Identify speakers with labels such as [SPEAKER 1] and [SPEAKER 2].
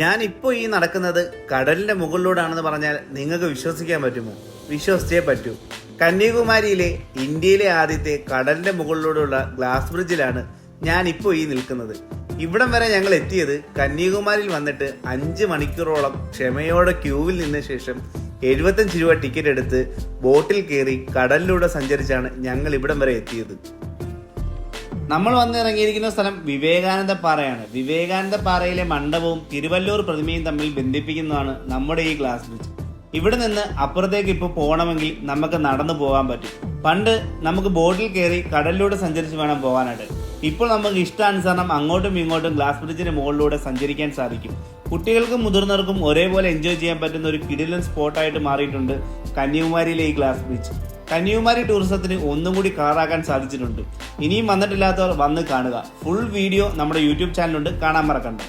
[SPEAKER 1] ഞാൻ ഇപ്പോൾ ഈ നടക്കുന്നത് കടലിന്റെ മുകളിലൂടെയാണെന്ന് പറഞ്ഞാൽ നിങ്ങൾക്ക് വിശ്വസിക്കാൻ പറ്റുമോ? വിശ്വസിച്ചേ പറ്റൂ. കന്യാകുമാരിയിലെ ഇന്ത്യയിലെ ആദ്യത്തെ കടലിന്റെ മുകളിലൂടെയുള്ള ഗ്ലാസ് ബ്രിഡ്ജിലാണ് ഞാൻ ഇപ്പോൾ ഈ നിൽക്കുന്നത്. ഇവിടം വരെ ഞങ്ങൾ എത്തിയത് കന്യാകുമാരിയിൽ വന്നിട്ട് അഞ്ച് മണിക്കൂറോളം ക്ഷമയോടെ ക്യൂവിൽ നിന്ന ശേഷം എഴുപത്തഞ്ച് രൂപ ടിക്കറ്റ് എടുത്ത് ബോട്ടിൽ കയറി കടലിലൂടെ സഞ്ചരിച്ചാണ് ഞങ്ങൾ ഇവിടം വരെ എത്തിയത്. നമ്മൾ വന്നിറങ്ങിയിരിക്കുന്ന സ്ഥലം വിവേകാനന്ദ പാറയാണ്. വിവേകാനന്ദ പാറയിലെ മണ്ഡപവും തിരുവല്ലൂർ പ്രതിമയും തമ്മിൽ ബന്ധിപ്പിക്കുന്നതാണ് നമ്മുടെ ഈ ഗ്ലാസ് ബ്രിഡ്ജ് ഇവിടെ നിന്ന് അപ്പുറത്തേക്ക് ഇപ്പോൾ പോകണമെങ്കിൽ നമുക്ക് നടന്നു പോകാൻ പറ്റും. പണ്ട് നമുക്ക് ബോട്ടിൽ കയറി കടലിലൂടെ സഞ്ചരിച്ച് വേണം പോകാനായിട്ട്. ഇപ്പോൾ നമുക്ക് ഇഷ്ടാനുസരണം അങ്ങോട്ടും ഇങ്ങോട്ടും ഗ്ലാസ് ബ്രിഡ്ജിന് മുകളിലൂടെ സഞ്ചരിക്കാൻ സാധിക്കും. കുട്ടികൾക്കും മുതിർന്നവർക്കും ഒരേപോലെ എൻജോയ് ചെയ്യാൻ പറ്റുന്ന ഒരു കിടിലൻ സ്പോട്ടായിട്ട് മാറിയിട്ടുണ്ട് കന്യാകുമാരിയിലെ ഈ ഗ്ലാസ് ബ്രിഡ്ജ് കന്യാകുമാരി ടൂറിസത്തിന് ഒന്നും കൂടി കളറാക്കാൻ സാധിച്ചിട്ടുണ്ട്. ഇനിയും വന്നിട്ടില്ലാത്തവർ വന്ന് കാണുക. ഫുൾ വീഡിയോ നമ്മുടെ യൂട്യൂബ് ചാനലുണ്ട് കാണാൻ മറക്കണ്ട.